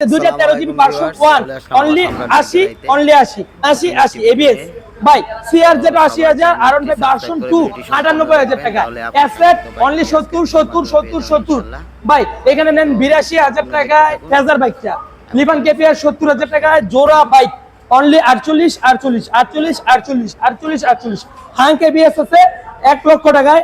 দুইটা তেরো জিবি পাঁচশো ওয়ান অনলি আশি অনলি আশি আশি আশি এবিএস ভাই সিআর যেটা আশি হাজার R one five version two আটানব্বই হাজার টাকা। অ্যাসেট অনলি সত্তর সত্তর সত্তর সত্তর। ভাই এখানে নেন বিরাশি হাজার টাকায় ফেজার বাইকটা লিভান কেপিআর সত্তর হাজার টাকায় জোড়া বাইক অনলি আটচল্লিশ আটচল্লিশ আটচল্লিশ আটচল্লিশ আটচল্লিশ আটচল্লিশ। হাং কেবিএস আছে এক লক্ষ টাকায়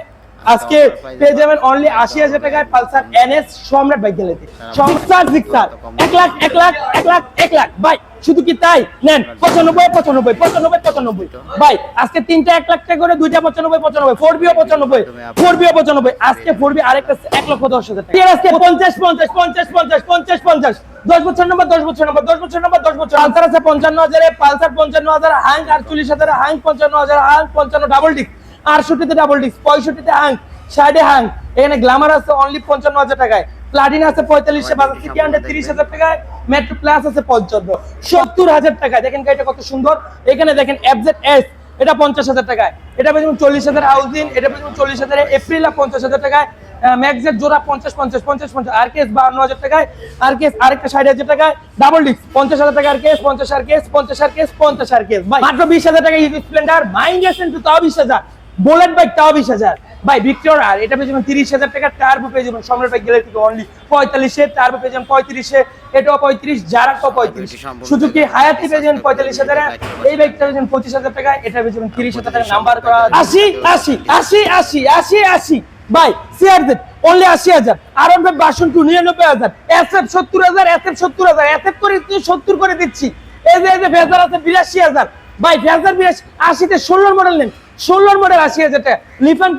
আজকে পেয়ে যাবেন অনলি আশি হাজার টাকায় পালসার এনএস সম্রাট বাইক গেলেতে সংসার জিক্সার এক লাখ এক লাখ এক লাখ এক লাখ। ভাই শুধু কি তাই? নেন পঁচানব্বই পঁচানব্বই পঁচানব্বই পঁচানব্বই। ভাই আজকে তিনটা এক লাখ টাকা করে দুইটা পঁচানব্বই পঁচানব্বই ফোর বিও পঁচানব্বই ফোর বিও পঁচানব্বই। আজকে ফোর বি আরেকটা এক লক্ষ দশ হাজার টাকা। আজকে পঞ্চাশ পঞ্চাশ পঞ্চাশ পঞ্চাশ পঞ্চাশ পঞ্চাশ। দশ বছর নম্বর দশ বছর নম্বর দশ বছর নম্বর দশ বছর। পালসার আছে পঞ্চান্ন হাজারে পালসার পঞ্চান্ন হাজার হাং আটচল্লিশ হাজার হাং পঞ্চান্ন হাজার হাং পঞ্চান্ন ডাবল ডিস্ক আটষট্টিতে ডাবল ডিস্ক পঁয়ষট্টিতে হাং ষাটে হাং এখানে গ্লামার আছে অনলি পঞ্চান্ন হাজার টাকায়। প্লাটিন আছে পঁয়তাল্লিশে বাজার সিটি হান্ড্রেড তিরিশ হাজার টাকায়। মেট্রো প্লাস আছে পঞ্চান্ন। সত্তর হাজার টাকায়। দেখেন গাড়িটা কত সুন্দর। এখানে দেখেন এফজেড এস এটা পঞ্চাশ হাজার টাকায়। এটা পেয়ে চল্লিশ হাজার হাউজিং এটা পেয়ে চল্লিশ হাজার এপ্রিল পঞ্চাশ হাজার টাকায়। ম্যাক্সের জোড়া পঞ্চাশ পঞ্চাশ পঞ্চাশ পঞ্চাশ আর কেস বান্ন হাজার টাকায়। আর কেস আরেকটা ষাট হাজার টাকায়। ডাবল ডিস্ক পঞ্চাশ হাজার টাকা আর কেস পঞ্চাশ আর কেস পঞ্চাশ আর কেস পঞ্চাশ আর কেস মাত্র বিশ হাজার টাকা স্প্লেন্ডার মাইন্ড তো তাও বিশ হাজার। বুলেট বাইক তাও বিশ হাজার। ভাই ভিক্টর আর এটা পেয়ে যাবেন তিরিশ হাজার টাকা টার্বো পেয়ে যাবেন। সম্রাট বাইক গেলে থেকে অনলি পঁয়তাল্লিশে টার্বো পেয়ে যাবেন পঁয়ত্রিশে এটাও পঁয়ত্রিশ যারাটাও পঁয়ত্রিশ। শুধু কি হায়াতি পেয়ে যাবেন পঁয়তাল্লিশ হাজার? এই বাইকটা পেয়ে যাবেন পঁচিশ হাজার টাকা এটা পেয়ে যাবেন তিরিশ হাজার টাকা। নাম্বার করা আশি আশি আশি আশি আশি আশি। ভাই সিআরজেড অনলি আশি হাজার। আর ফাইভ বাসন টু নিরানব্বই হাজার। এসএফ সত্তর হাজার এসএফ সত্তর হাজার। এসএফ করে সত্তর করে দিচ্ছি। এই যে এই যে ফেজার আছে বিরাশি হাজার। ভাই ফেজার বিরাশি আশিতে ষোলোর মডেল নেন। ষোলোর মডেল আশি হাজার টাকা লিফান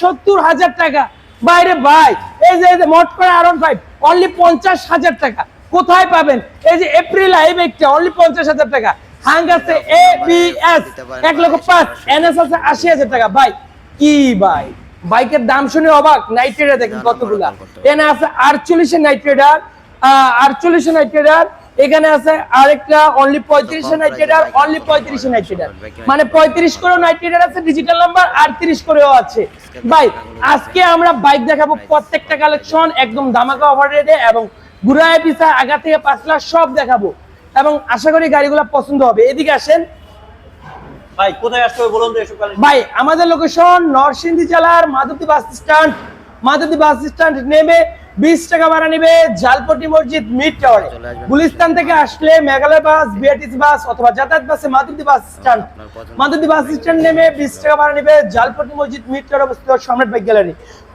সত্তর হাজার টাকা। বাইরে ভাই এই যে মোট করে আর ফাইভ অনলি পঞ্চাশ হাজার টাকা। কোথায় পাবেন? এই যে এপ্রিল অনলি পঞ্চাশ হাজার টাকা। হাং আছে এ বি এস এক লক্ষ পাঁচ এনএস আছে আশি হাজার টাকা। ভাই কি ভাই? বাইকের দাম শুনে অবাক নাইট রাইডার দেখেন কতগুলা। এখানে আছে আটচল্লিশে নাইট রাইডার আটচল্লিশে নাইট রাইডার এখানে আছে আরেকটা অনলি পঁয়ত্রিশে নাইট রাইডার অনলি পঁয়ত্রিশে নাইট রাইডার মানে পঁয়ত্রিশ করেও নাইট রাইডার আছে ডিজিটাল নাম্বার আটত্রিশ করেও আছে। ভাই আজকে আমরা বাইক দেখাবো প্রত্যেকটা কালেকশন একদম দামাকা অফার রেটে এবং ঘুরায় পিছা আগা থেকে পাঁচ লাখ সব দেখাবো। এবং আশা করি গাড়িগুলো পছন্দ হবে। এদিকে আসেন। ভাই কোথায় আসতে হবে বলুন তো এসব ভাই আমাদের লোকেশন নরসিংদী জেলার Madhabdi bus stand Madhabdi bus stand নেমে বিশ টাকা ভাড়া নিবে জালপটি মসজিদ মিড টাওয়ারে। গুলিস্তান থেকে আসলে মেঘালয় বাস বিআরটিসি বাস অথবা যাতায়াত বাসে Madhabdi bus stand Madhabdi bus stand নেমে বিশ টাকা ভাড়া নিবে জালপটি মসজিদ মিড টাওয়ারে অবস্থিত সম্রাট বাইক গ্যালারি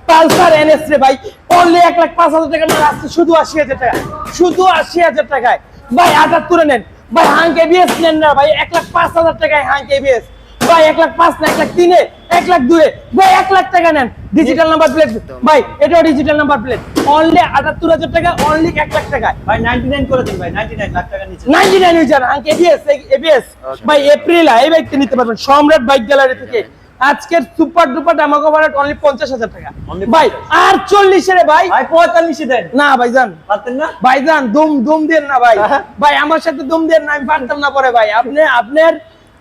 পালসার এনএস রে ভাই অনলি এক লাখ পাঁচ হাজার টাকা মাল আসছে শুধু আশি হাজার টাকা শুধু আশি হাজার টাকায়। ভাই আটাত্তরে নেন। ভাই হাঙ্ক এবিএস নেন না ভাই এক লাখ পাঁচ হাজার টাকায় হাঙ্ক এবিএস ভাই এক লাখ পাঁচ না এক লাখ তিনে এক লাখ দুয়ে। ভাই এক লাখ টাকা নেন। ডিজিটাল নাম্বার প্লেট ভাই এটাও ডিজিটাল নাম্বার প্লেট অনলি আটাত্তর হাজার টাকা অনলি এক লাখ টাকায় ভাই 99 করে দিন ভাই 99 লাখ টাকা নিচে। নাইনটি নাইন আঙ্ক এবিএস এবিএস ভাই এপ্রিল এই বাইকটা নিতে পারবেন সম্রাট বাইক গ্যালারি থেকে। আজকের সুপার ডুপার ডামাকো ভাড়াট অনলি পঞ্চাশ হাজার টাকা। ভাই আর চল্লিশে রে ভাই। ভাই 45 দেন। না ভাইজান। পারতেন না? ভাইজান দুম দুম দেন না ভাই। হ্যাঁ। ভাই আমার সাথে দুম দেন না আমি পারতাম না পরে ভাই। আপনি আপনার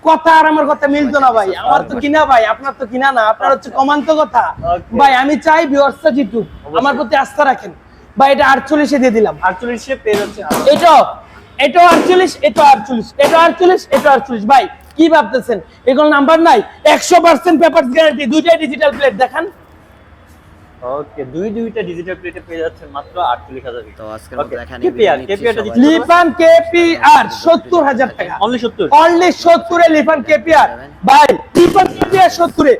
কথা আর আমার কথা মিলতো না ভাই। আমার তো কিনা ভাই আপনার তো কিনা না। আপনার হচ্ছে কমান্ত কথা। ভাই আমি চাই বিয়র্সা জিতুক। আমার প্রতি আস্থা রাখেন। ভাই এটা আটচল্লিশে দিয়ে দিলাম। 48 এ পেয়ে হচ্ছে এটা এটা আটচল্লিশ এটা আটচল্লিশ এটা আটচল্লিশ এটা আটচল্লিশ। ভাই কি ভাবতেছেন? এগুলো নাম্বার নাই। একশো পার্সেন্ট পেপার গ্যারান্টি দুইটাই ডিজিটাল প্লেট দেখান। ওকে দুই দুইটা ডিজিটাল প্লেটে পেয়ে যাচ্ছেন মাত্র 48000 তো আজকের মতো এখানে KPR, বিদায় নিচ্ছি KPR টা সবাই। দিচ্ছি। লিফান কেপিআর সত্তর হাজার টাকা। অনলি 70 অনলি সত্তরে লিফান কেপিআর ভাই লিফান কেপিআর সত্তরে।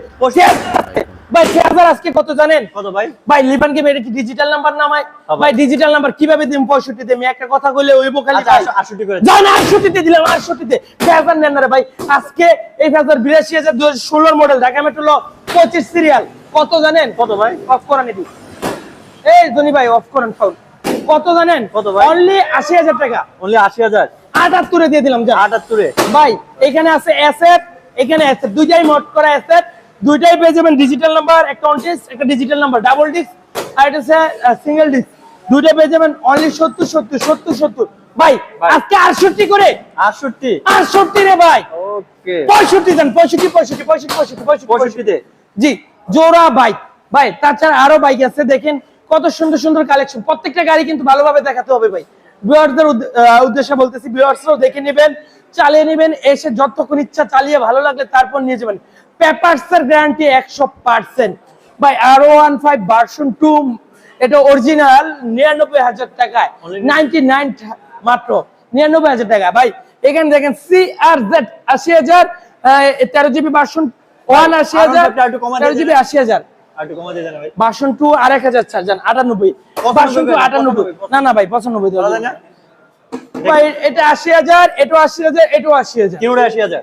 ভাই হাজার আজকে কত জানেন? কত ভাই? ভাই লিফান কেপিআর কি ডিজিটাল নাম্বার নামায় হ্যাঁ ভাই। ভাই ডিজিটাল নাম্বার কীভাবে দিম? পঁয়ষট্টি আমি একটা কথা কইলে ওই বোকালি আচ্ছা ভাই। 68 করে। জান আটষট্টিতে দিলাম আটষট্টিতে। ফেজার নেন না রে ভাই? আজকে এই ফেজার বিরাশি হাজার দু হাজার ষোলোর মডেল ঢাকা মেট্রো পঁচিশ সিরিয়াল কত জানেন? কত ভাই? অফ করান এটি এই জনি ভাই অফ করেন ফাউল কত জানেন? কত ভাই? অনলি আশি হাজার টাকা। অনলি 80000 আটাত্তরে দিয়ে দিলাম যা। 78 এ ভাই এখানে আছে অ্যাসেট এখানে অ্যাসেট দুইটাই মোট করা অ্যাসেট দুইটাই পেয়ে যাবেন ডিজিটাল নাম্বার একটা অনটিস একটা ডিজিটাল নাম্বার ডাবল ডিস্ক আর এটা হচ্ছে সিঙ্গেল ডিস্ক দুইটা পেয়ে যাবেন অনলি সত্তর সত্তর সত্তর সত্তর। ভাই। আজকে আটষট্টি করে? 68 আটষট্টি রে ভাই। ওকে পঁয়ষট্টি দেন পঁয়ষট্টি পঁয়ষট্টি পঁয়ষট্টি পঁয়ষট্টি পঁয়ষট্টি। 65 তে জি। জোড়া বাইক। ভাই তাছাড়া আরও বাইক আছে দেখেন কত সুন্দর সুন্দর কালেকশন প্রত্যেকটা গাড়ি কিন্তু ভালোভাবে দেখাতে হবে ভাই। ভিউয়ার্সদের উদ্দেশ্যে বলতেছি ভিউয়ার্সরাও দেখে নেবেন চালিয়ে নেবেন এসে যতক্ষণ ইচ্ছা চালিয়ে ভালো লাগলে তারপর নিয়ে যাবেন। পেপারসের গ্যারান্টি একশো পার্সেন্ট ভাই R one five version two এটা অরিজিনাল নিরানব্বই হাজার টাকায়। নাইনটি নাইন মাত্র নিরানব্বই হাজার টাকা। ভাই এখানে দেখেন সি আর জেড আশি হাজার তেরো জিবি ভার্সন ওয়ান আশি হাজার আরও একটু কমায় তেরো জিবি আশি হাজার। আর একটু কমা দিয়ে দেন ভাই। ভার্সন টু আর এক হাজার চার যান আটানব্বই। টু আটানব্বই। না না ভাই পঁচানব্বই ভাই এটা আশি হাজার এটাও আশি হাজার এটাও আশি হাজার। তিনটা আশি হাজার।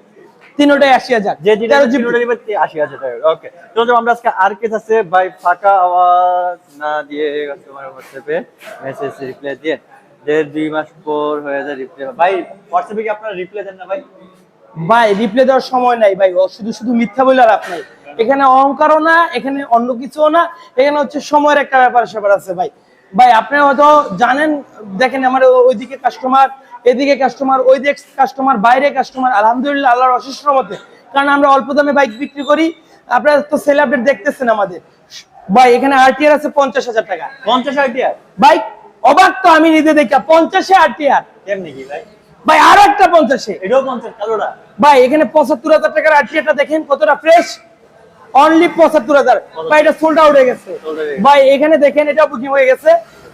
তিনোটাই আশি হাজার। যে যেটা আশি হাজার ওকে তো আমরা আজকে আর কেস আছে ভাই ফাঁকা আওয়াজ না দিয়ে হোয়াটসঅ্যাপে মেসেজ রিপ্লাই দিয়ে। দেড় দুই মাস পর হয়ে যায় রিপ্লাই ভাই হোয়াটসঅ্যাপে কি আপনারা রিপ্লাই দেন না ভাই? ভাই রিপ্লে দেওয়ার সময় নাই ভাই শুধু শুধু মিথ্যা বলে লাভ নাই। এখানে অহংকারও না এখানে অন্য কিছুও না এখানে হচ্ছে সময়ের একটা ব্যাপার স্যাপার আছে ভাই। ভাই আপনি হয়তো জানেন দেখেন আমার ওইদিকে কাস্টমার এদিকে কাস্টমার ওই দিকে কাস্টমার বাইরে কাস্টমার আলহামদুলিল্লাহ আল্লাহর অশেষ রহমতে। কারণ আমরা অল্প দামে বাইক বিক্রি করি আপনারা তো সেল আপডেট দেখতেছেন আমাদের। ভাই এখানে আরটিআর আছে পঞ্চাশ হাজার টাকা। পঞ্চাশ আইডিয়া ভাই অবাক তো আমি নিজে দেখা পঞ্চাশে আরটিআর কেমনি কি ভাই? ভাই আরও একটা পঞ্চাশে এটাও পঞ্চাশ কালোটা। ভাই এখানে পঁচাত্তর হাজার টাকার আরটিআরটা দেখেন কতটা ফ্রেশ অনলি পঁচাত্তর হাজার। ভাই এটা সোল্ড আউট হয়ে গেছে। ভাই এখানে দেখেন এটা বুকিং হয়ে গেছে।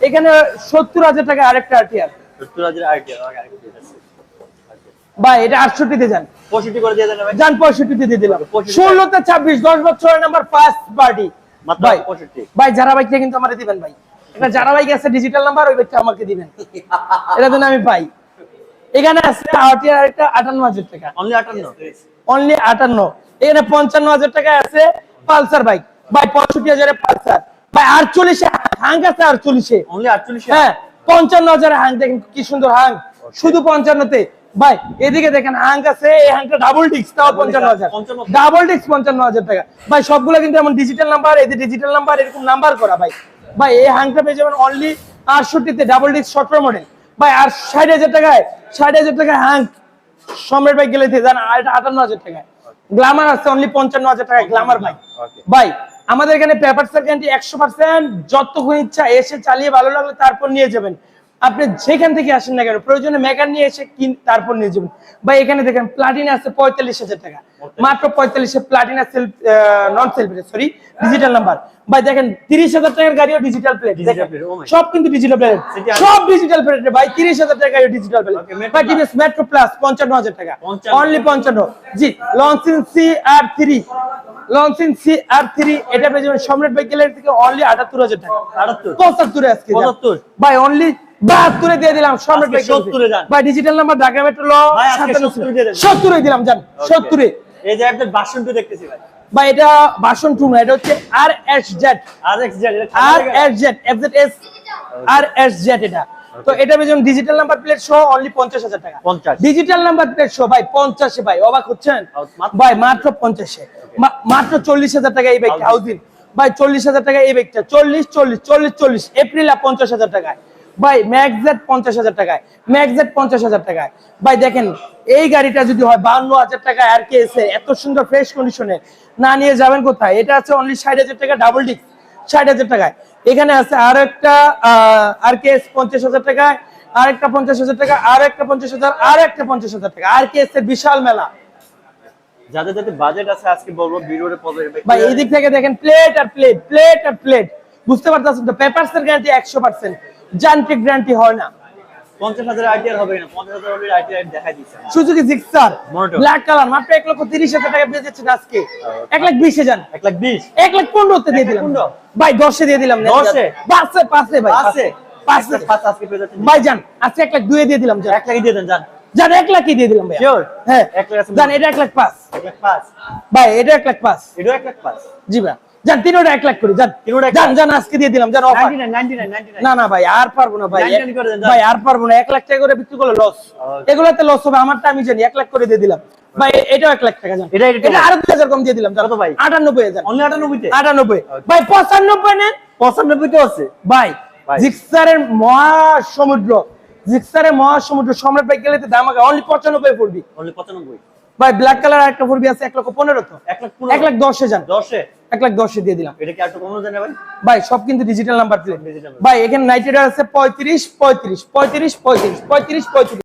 এখানে সত্তর হাজার টাকা আরেকটা আরটিআর সত্তর হাজার আইডিয়া ভাই এটা আটষট্টিতে যান। পঁয়ষট্টি করে দিয়ে দেন যান পঁয়ষট্টিতে দিয়ে দিলাম। ষোলোতে ছাব্বিশ দশ বছরের নাম্বার ফার্স্ট পার্টি ভাই 65 ভাই যারা বাইকটা কিন্তু আমাকে দিবেন ভাই। এটা যারা বাইক আছে ডিজিটাল নাম্বার ওই বাইকটা আমাকে দিবেন। এটা যেন আমি পাই। এখানে আছে আরটিআর আরেকটা আটান্ন হাজার টাকা। অনলি আটান্ন? অনলি আটান্ন। এখানে পঞ্চান্ন হাজার টাকা আছে পালসার বাইক। ভাই পঁয়ষট্টি হাজারে পালসার। ভাই আটচল্লিশে হাং আছে আটচল্লিশে। অনলি আটচল্লিশ হ্যাঁ পঞ্চান্ন হাজারে হাং। দেখেন কি সুন্দর হাং। শুধু পঞ্চান্নতে। ভাই এদিকে দেখেন হাং আছে এই হাংটা ডাবল ডিস্ক তাও পঞ্চান্ন হাজার। ডাবল ডিস্ক পঞ্চান্ন হাজার টাকা। ভাই সবগুলো কিন্তু এমন ডিজিটাল নাম্বার এদের ডিজিটাল নাম্বার এরকম নাম্বার করা ভাই। ভাই এই হাংটা পেয়ে যাবেন অনলি আটষট্টিতে ডাবল ডিস্ক সতেরো মডেল ভাই আর ষাট হাজার টাকায় ষাট হাজার টাকায় হাং সম্রাট বাইক গেলে জান এটা আটান্ন হাজার টাকায়। গ্লামার আছে অনলি পঞ্চান্ন হাজার টাকায় গ্লামার ভাই। ভাই আমাদের এখানে পেপার গ্যারান্টি একশো পার্সেন্ট যতক্ষণ ইচ্ছা এসে চালিয়ে ভালো লাগলে তারপর নিয়ে যাবেন। আপনি যেখান থেকে আসেন না কেন প্রয়োজনে মেকার নিয়ে এসে কিন তারপর নিয়ে যাবেন। ভাই এখানে দেখেন প্লাটিনা আছে পঁয়তাল্লিশ হাজার টাকা। মাত্র পঁয়তাল্লিশে Platina self non self sorry digital number ভাই দেখেন তিরিশ হাজার টাকার গাড়িও ডিজিটাল প্লেট oh সব কিন্তু ডিজিটাল প্লেট সব ডিজিটাল প্লেট ভাই তিরিশ হাজার টাকা ডিজিটাল প্লেট ভাই টিভিএস মেট্রো প্লাস পঞ্চান্ন হাজার টাকা। অনলি পঞ্চান্ন। জি লঞ্চিন সি আর থ্রি লঞ্চিন সি আর থ্রি এটা পেয়ে যাবেন সম্রাট বাইক গ্যালারি থেকে অনলি আটাত্তর হাজার টাকা। পঁচাত্তরে আজকে ভাই অনলি বাহাত্তরে দিয়ে দিলাম সম্রাট আজকে বাইক গ্যালারি 70 এ যান। ভাই ডিজিটাল নাম্বার ঢাকা মেট্রো ল ভাই, আজকে 70 দিয়ে দেন। সত্তরে দিলাম যান সত্তরে। এই যে আপনার বাসনটা দেখতেছি ভাই। ভাই এটা বাসন টু না এটা হচ্ছে R S Z R X Z R S Z F Z S R S Z এটা। তো এটা যাবেন ডিজিটাল নাম্বার প্লেট সহ অনলি পঞ্চাশ হাজার টাকা। 50 ডিজিটাল নাম্বার প্লেট সহ ভাই পঞ্চাশে ভাই অবাক হচ্ছেন? ভাই মাত্র পঞ্চাশে। মাত্র চল্লিশ হাজার টাকা এই বাইকটা হাউজিং ভাই চল্লিশ হাজার টাকা এই বাইকটা চল্লিশ চল্লিশ চল্লিশ চল্লিশ এপ্রিল আর পঞ্চাশ হাজার টাকায়। ভাই ম্যাক্সেট পঞ্চাশ হাজার টাকায় ম্যাক্সেট পঞ্চাশ হাজার টাকায়। ভাই দেখেন এই গাড়িটা যদি হয় বান্ন হাজার টাকা আর কে এসে এত সুন্দর ফ্রেশ কন্ডিশনে না নিয়ে যাবেন কোথায়? এটা আছে অনলি ষাট হাজার টাকা ডাবল ডিস্ক ষাট হাজার টাকায়। এখানে আছে আর একটা আর কে এস পঞ্চাশ হাজার টাকায় আর একটা পঞ্চাশ হাজার টাকা আর একটা পঞ্চাশ হাজার আর একটা পঞ্চাশ হাজার টাকা। আর কে এস এর বিশাল মেলা। যাদের যাদের বাজেট আছে আজকে বলব পদে ভাই এই দিক থেকে দেখেন প্লেট আর প্লেট প্লেট আর প্লেট বুঝতে পারতেছেন তো পেপারস এর গ্যারান্টি একশো পার্সেন্ট যান্ত্রিক গ্যারান্টি হয় না পঞ্চাশ হাজার আইটিআর হবে না পঞ্চাশ হাজার অলরেডি আইটিআর দেখাই দিচ্ছে সুজুকি জিক্সার ব্ল্যাক কালার মাত্র এক লক্ষ তিরিশ হাজার টাকা পেয়ে যাচ্ছেন আজকে এক লাখ বিশে যান এক লাখ বিশ এক লাখ পনেরোতে দিয়ে দিলাম 15 ভাই দশে দিয়ে দিলাম দশে? পাঁচে পাঁচে ভাই পাঁচে পাঁচে পাঁচ আজকে পেয়ে যাচ্ছেন ভাই যান আজকে এক লাখ দুয়ে দিয়ে দিলাম এক লাখই দিয়ে দেন যান যান এক লাখই দিয়ে দিলাম ভাই হ্যাঁ এক লাখ যান এটা এক লাখ পাঁচ এক লাখ পাঁচ ভাই এটা এক লাখ পাঁচ এটাও এক লাখ পাঁচ জি ভাই যান তিনোটা এক লাখ করে যান। যান যান আজকে দিয়ে দিলাম যান অফার না না ভাই আর পারব না ভাই। 99 করে দেন, যান। ভাই আর পারব না এক লাখ টাকা করে বিক্রি করলে লস এগুলোতে লস হবে আমারটা আমি জানি এক লাখ করে দিয়ে দিলাম। ভাই এটাও এক লাখ টাকা যান। এটা- এটা- এটা আরও দুই হাজার কম দিয়ে দিলাম যান। কত ভাই? আটানব্বই হাজার। অনলি আটানব্বইতে? আটানব্বই। ভাই পঁচানব্বই নেন। পঁচানব্বইতে আছে? ভাই ভাই। জিক্সারের মহাসমুদ্র। জিক্সারের মহাসমুদ্র সম্রাট ভাই গেলে দাম আগে অনলি পঁচানব্বই পড়বি। অনলি পঁচানব্বই? ভাই ব্ল্যাক কালার একটা ফুরবি আছে এক লক্ষ পনেরো তো? এক লাখ এক লাখ দশে যান। দশে? এক লাখ দশে দিয়ে দিলাম। এটা কি আর কমানো যায় ভাই ভাই সব কিন্তু ডিজিটাল নাম্বার প্লেট ভাই এখানে নাইট রাইডার আছে পঁয়ত্রিশ পঁয়ত্রিশ পঁয়ত্রিশ পঁয়ত্রিশ পঁয়ত্রিশ পঁয়ত্রিশ।